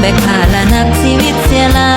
แบกภาละนับชีวิตเสียลา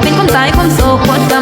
been contigo, so what the